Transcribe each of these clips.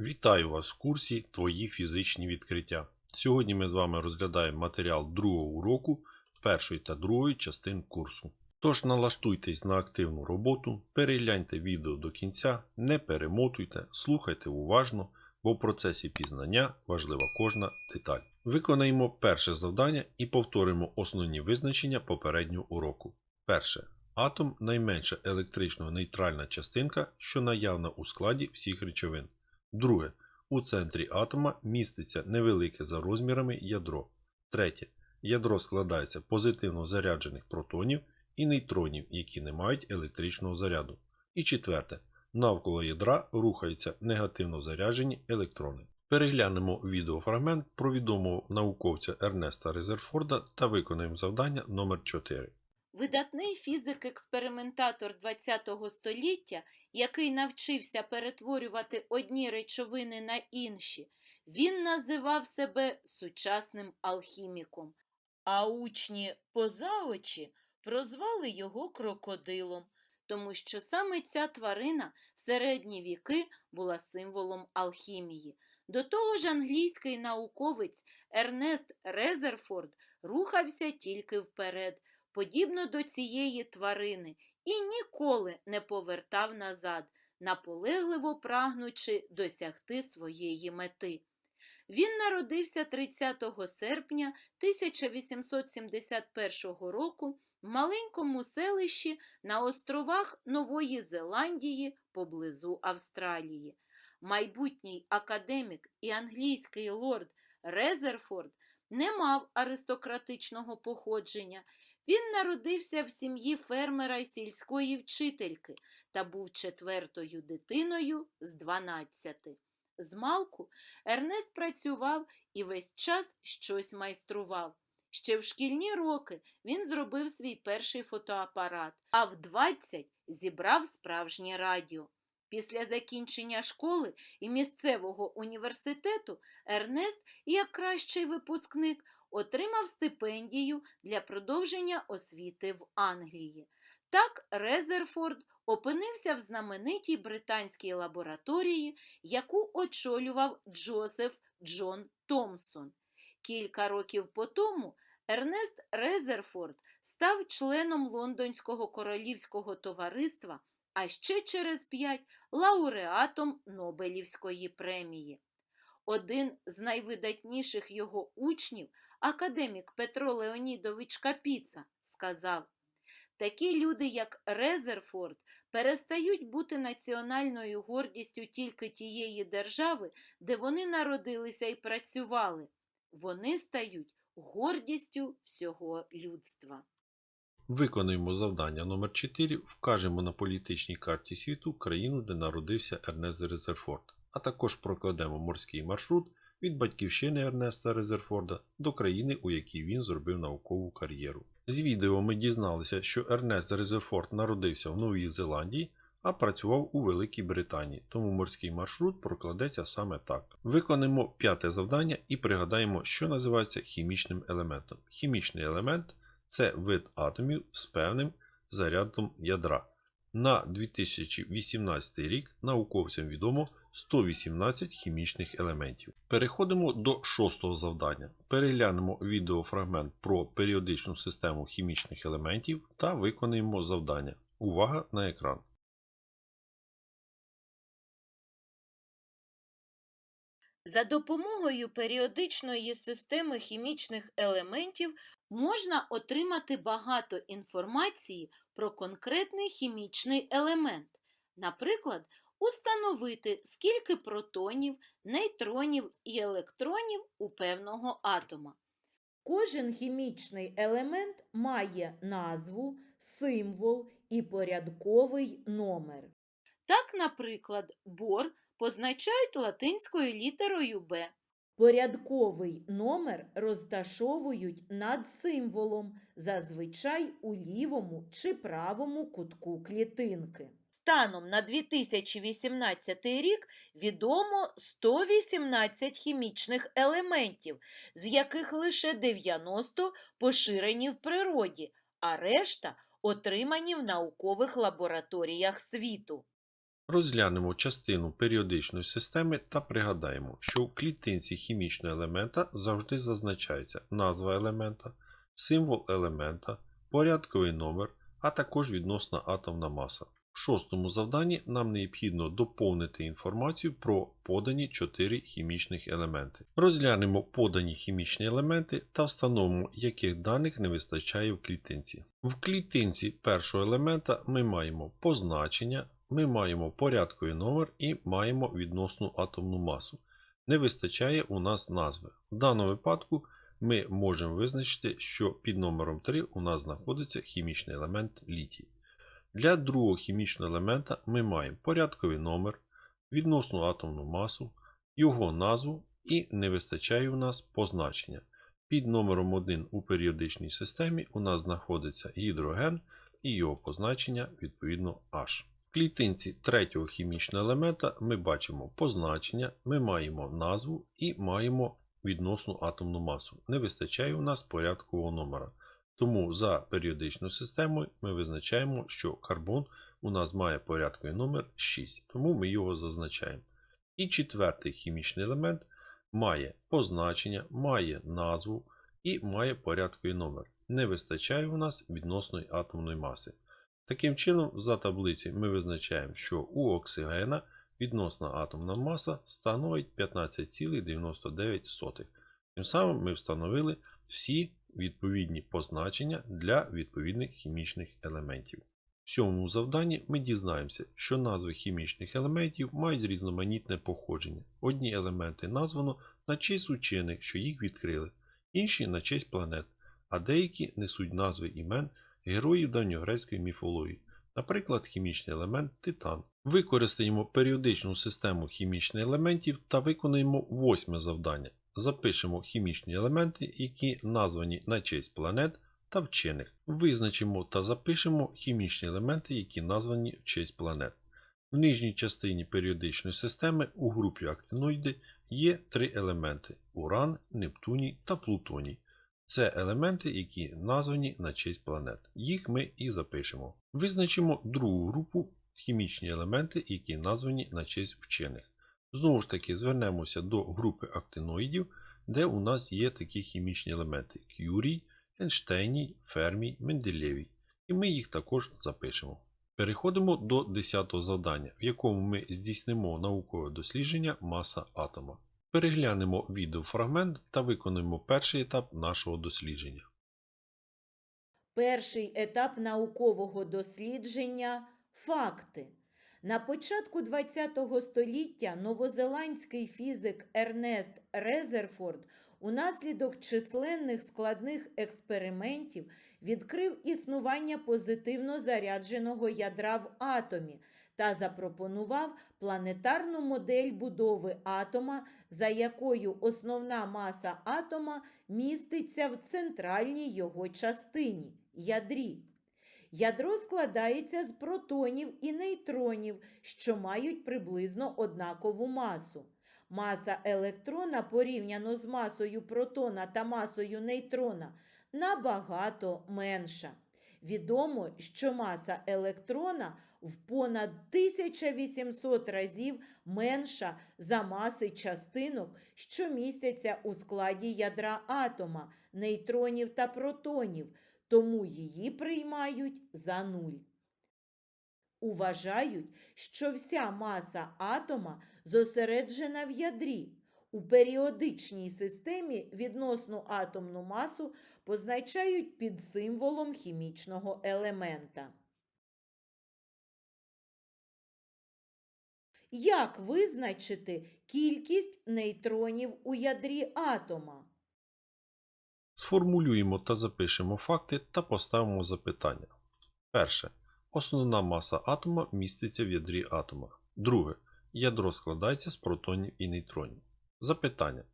Вітаю вас в курсі Твої фізичні відкриття. Сьогодні ми з вами розглядаємо матеріал другого уроку першої та другої частин курсу. Тож налаштуйтесь на активну роботу, перегляньте відео до кінця, не перемотуйте, слухайте уважно, бо в процесі пізнання важлива кожна деталь. Виконаємо перше завдання і повторимо основні визначення попереднього уроку. Перше. Атом найменша електрично нейтральна частинка, що наявна у складі всіх речовин. Друге. У центрі атома міститься невелике за розмірами ядро. Третє. Ядро складається позитивно заряджених протонів і нейтронів, які не мають електричного заряду. І четверте. Навколо ядра рухаються негативно заряджені електрони. Переглянемо відеофрагмент про відомого науковця Ернеста Резерфорда та виконаємо завдання номер 4 Видатний фізик-експериментатор ХХ століття, який навчився перетворювати одні речовини на інші, він називав себе сучасним алхіміком, а учні поза очі прозвали його крокодилом, тому що саме ця тварина в середні віки була символом алхімії. До того ж англійський науковець Ернест Резерфорд рухався тільки вперед подібно до цієї тварини, і ніколи не повертав назад, наполегливо прагнучи досягти своєї мети. Він народився 30 серпня 1871 року в маленькому селищі на островах Нової Зеландії поблизу Австралії. Майбутній академік і англійський лорд Резерфорд не мав аристократичного походження. Він народився в сім'ї фермера й сільської вчительки та був четвертою дитиною з дванадцяти. Змалку Ернест працював і весь час щось майстрував. Ще в шкільні роки він зробив свій перший фотоапарат, а в 20 зібрав справжнє радіо. Після закінчення школи і місцевого університету Ернест, як кращий випускник, отримав стипендію для продовження освіти в Англії. Так Резерфорд опинився в знаменитій британській лабораторії, яку очолював Джозеф Джон Томсон. Кілька років по тому Ернест Резерфорд став членом Лондонського королівського товариства, а ще через п'ять лауреатом Нобелівської премії. Один з найвидатніших його учнів, академік Петро Леонідович Капіца, сказав, такі люди, як Резерфорд, перестають бути національною гордістю тільки тієї держави, де вони народилися і працювали. Вони стають гордістю всього людства. Виконуємо завдання номер 4 Вкажемо на політичній карті світу країну, де народився Ернест Резерфорд, а також прокладемо морський маршрут від батьківщини Ернеста Резерфорда до країни, у якій він зробив наукову кар'єру. З відео ми дізналися, що Ернест Резерфорд народився в Новій Зеландії, а працював у Великій Британії, тому морський маршрут прокладеться саме так. Виконаємо п'яте завдання і пригадаємо, що називається хімічним елементом. Хімічний елемент це вид атомів з певним зарядом ядра. На 2018 рік науковцям відомо 118 хімічних елементів. Переходимо до шостого завдання. Переглянемо відеофрагмент про періодичну систему хімічних елементів та виконаємо завдання. Увага на екран. За допомогою періодичної системи хімічних елементів можна отримати багато інформації про конкретний хімічний елемент. Наприклад, установити, скільки протонів, нейтронів і електронів у певного атома. Кожен хімічний елемент має назву, символ і порядковий номер. Так, наприклад, бор позначають латинською літерою Б. Порядковий номер розташовують над символом, зазвичай у лівому чи правому кутку клітинки. Станом на 2018 рік відомо 118 хімічних елементів, з яких лише 90 поширені в природі, а решта отримані в наукових лабораторіях світу. Розглянемо частину періодичної системи та пригадаємо, що в клітинці хімічного елемента завжди зазначається назва елемента, символ елемента, порядковий номер, а також відносна атомна маса. В шостому завданні нам необхідно доповнити інформацію про подані 4 хімічних елементи. Розглянемо подані хімічні елементи та встановимо, яких даних не вистачає в клітинці. В клітинці першого елемента ми маємо позначення, ми маємо порядковий номер і маємо відносну атомну масу. Не вистачає у нас назви. В даному випадку ми можемо визначити, що під номером 3 у нас знаходиться хімічний елемент літій. Для другого хімічного елемента ми маємо порядковий номер, відносну атомну масу, його назву і не вистачає у нас позначення. Під номером 1 у періодичній системі у нас знаходиться гідроген і його позначення відповідно H. Клітинці третього хімічного елемента ми бачимо позначення, ми маємо назву і маємо відносну атомну масу. Не вистачає у нас порядкового номера. Тому за періодичною системою ми визначаємо, що карбон у нас має порядковий номер 6, тому ми його зазначаємо. І четвертий хімічний елемент має позначення, має назву і має порядковий номер. Не вистачає у нас відносної атомної маси. Таким чином, за таблиці ми визначаємо, що у оксигена відносна атомна маса становить 15,99. Тим самим ми встановили всі відповідні позначення для відповідних хімічних елементів. В цьому завданні ми дізнаємося, що назви хімічних елементів мають різноманітне походження. Одні елементи названо на честь учених, що їх відкрили, інші на честь планет, а деякі несуть назви імен героїв давньогрецької міфології, наприклад, хімічний елемент титан. Використаємо періодичну систему хімічних елементів та виконаємо восьме завдання. Запишемо хімічні елементи, які названі на честь планет та вчених. Визначимо та запишемо хімічні елементи, які названі в честь планет. В нижній частині періодичної системи у групі актиноїди є три елементи Уран, Нептуній та Плутоній. Це елементи, які названі на честь планет. Їх ми і запишемо. Визначимо другу групу хімічні елементи, які названі на честь вчених. Знову ж таки, звернемося до групи актиноїдів, де у нас є такі хімічні елементи Кюрій, Ейнштейній, Фермій, Менделєвій. І ми їх також запишемо. Переходимо до 10 завдання, в якому ми здійснимо наукове дослідження маса атома. Переглянемо відеофрагмент та виконаємо перший етап нашого дослідження. Перший етап наукового дослідження факти. На початку ХХ століття новозеландський фізик Ернест Резерфорд унаслідок численних складних експериментів відкрив існування позитивно зарядженого ядра в атомі та запропонував планетарну модель будови атома, за якою основна маса атома міститься в центральній його частині ядрі. Ядро складається з протонів і нейтронів, що мають приблизно однакову масу. Маса електрона порівняно з масою протона та масою нейтрона набагато менша. Відомо, що маса електрона в понад 1800 разів менша за маси частинок, що містяться у складі ядра атома, нейтронів та протонів, тому її приймають за нуль. Уважають, що вся маса атома зосереджена в ядрі. У періодичній системі відносну атомну масу позначають під символом хімічного елемента. Як визначити кількість нейтронів у ядрі атома? Сформулюємо та запишемо факти та поставимо запитання. Перше. Основна маса атома міститься в ядрі атома. Друге. Ядро складається з протонів і нейтронів. Запитання.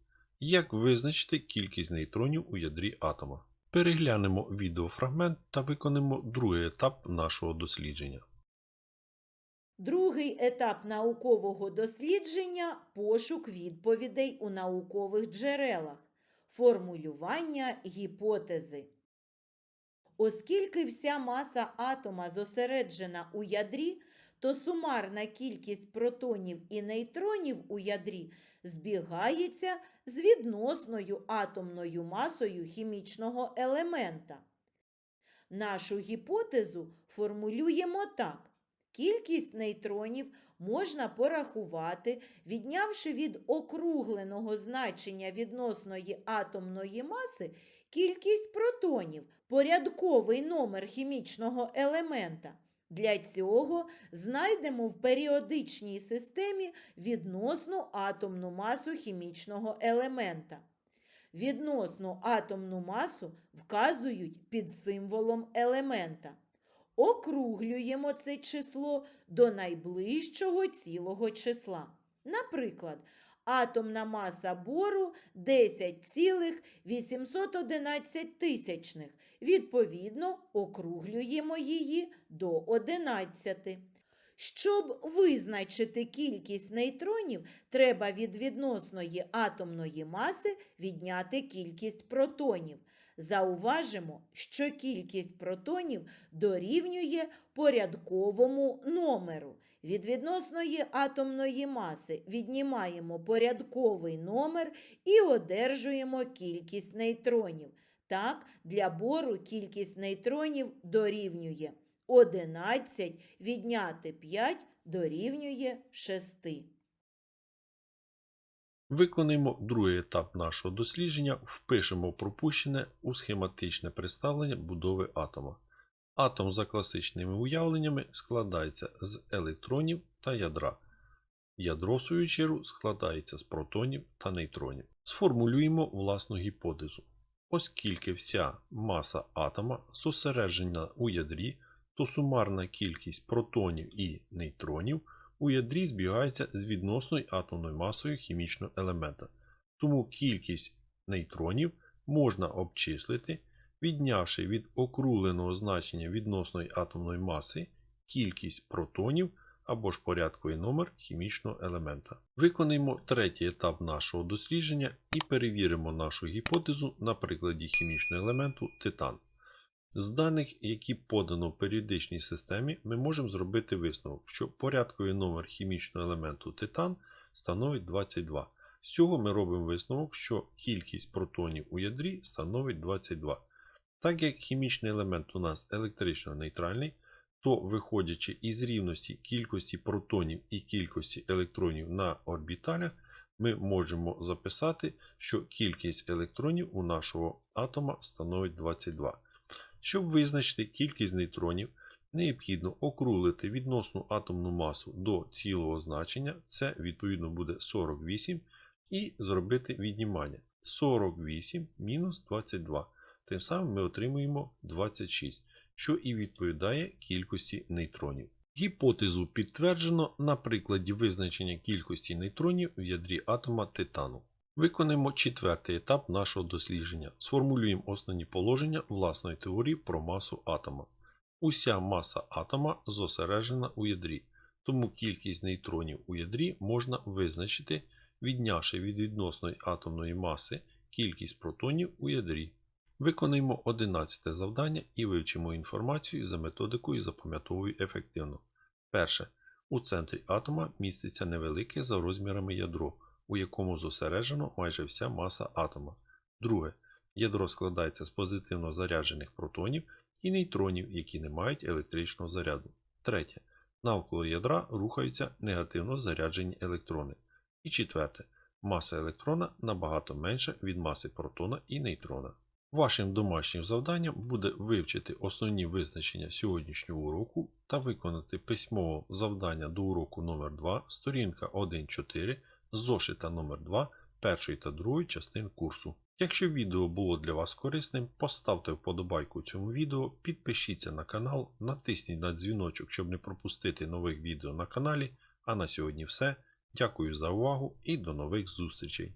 Як визначити кількість нейтронів у ядрі атома? Переглянемо відеофрагмент та виконаємо другий етап нашого дослідження. Другий етап наукового дослідження пошук відповідей у наукових джерелах, формулювання гіпотези. Оскільки вся маса атома зосереджена у ядрі, то сумарна кількість протонів і нейтронів у ядрі збігається з відносною атомною масою хімічного елемента. Нашу гіпотезу формулюємо так. Кількість нейтронів можна порахувати, віднявши від округленого значення відносної атомної маси кількість протонів, порядковий номер хімічного елемента. Для цього знайдемо в періодичній системі відносну атомну масу хімічного елемента. Відносну атомну масу вказують під символом елемента. Округлюємо це число до найближчого цілого числа. Наприклад, атомна маса бору 10,811 тисячних. Відповідно, округлюємо її до 11. Щоб визначити кількість нейтронів, треба від відносної атомної маси відняти кількість протонів. Зауважимо, що кількість протонів дорівнює порядковому номеру. Від відносної атомної маси віднімаємо порядковий номер і одержуємо кількість нейтронів. Так, для бору кількість нейтронів дорівнює 11 відняти 5 дорівнює 6. Виконаємо другий етап нашого дослідження, впишемо пропущене у схематичне представлення будови атома. Атом за класичними уявленнями складається з електронів та ядра. Ядро, в свою чергу, складається з протонів та нейтронів. Сформулюємо власну гіпотезу. Оскільки вся маса атома зосереджена у ядрі, то сумарна кількість протонів і нейтронів у ядрі збігається з відносною атомною масою хімічного елемента. Тому кількість нейтронів можна обчислити, віднявши від округленого значення відносної атомної маси кількість протонів або ж порядковий номер хімічного елемента. Виконаємо третій етап нашого дослідження і перевіримо нашу гіпотезу на прикладі хімічного елементу титан. З даних, які подано в періодичній системі, ми можемо зробити висновок, що порядковий номер хімічного елементу титан становить 22. З цього ми робимо висновок, що кількість протонів у ядрі становить 22. Так як хімічний елемент у нас електрично нейтральний, то виходячи із рівності кількості протонів і кількості електронів на орбіталях, ми можемо записати, що кількість електронів у нашого атома становить 22. Щоб визначити кількість нейтронів, необхідно округлити відносну атомну масу до цілого значення, це відповідно буде 48, і зробити віднімання. 48 мінус 22. Тим самим ми отримуємо 26, що і відповідає кількості нейтронів. Гіпотезу підтверджено на прикладі визначення кількості нейтронів в ядрі атома титану. Виконаємо четвертий етап нашого дослідження. Сформулюємо основні положення власної теорії про масу атома. Уся маса атома зосереджена у ядрі, тому кількість нейтронів у ядрі можна визначити, віднявши від відносної атомної маси кількість протонів у ядрі. Виконаємо 11 завдання і вивчимо інформацію за методикою запам'ятовую ефективно. Перше. У центрі атома міститься невелике за розмірами ядро, у якому зосереджено майже вся маса атома. Друге. Ядро складається з позитивно заряджених протонів і нейтронів, які не мають електричного заряду. Третє. Навколо ядра рухаються негативно заряджені електрони. І четверте. Маса електрона набагато менша від маси протона і нейтрона. Вашим домашнім завданням буде вивчити основні визначення сьогоднішнього уроку та виконати письмово завдання до уроку номер 2 сторінка 1.4 зошита номер 2 першої та другої частин курсу. Якщо відео було для вас корисним, поставте вподобайку цьому відео, підпишіться на канал, натисніть на дзвіночок, щоб не пропустити нових відео на каналі. А на сьогодні все. Дякую за увагу і до нових зустрічей!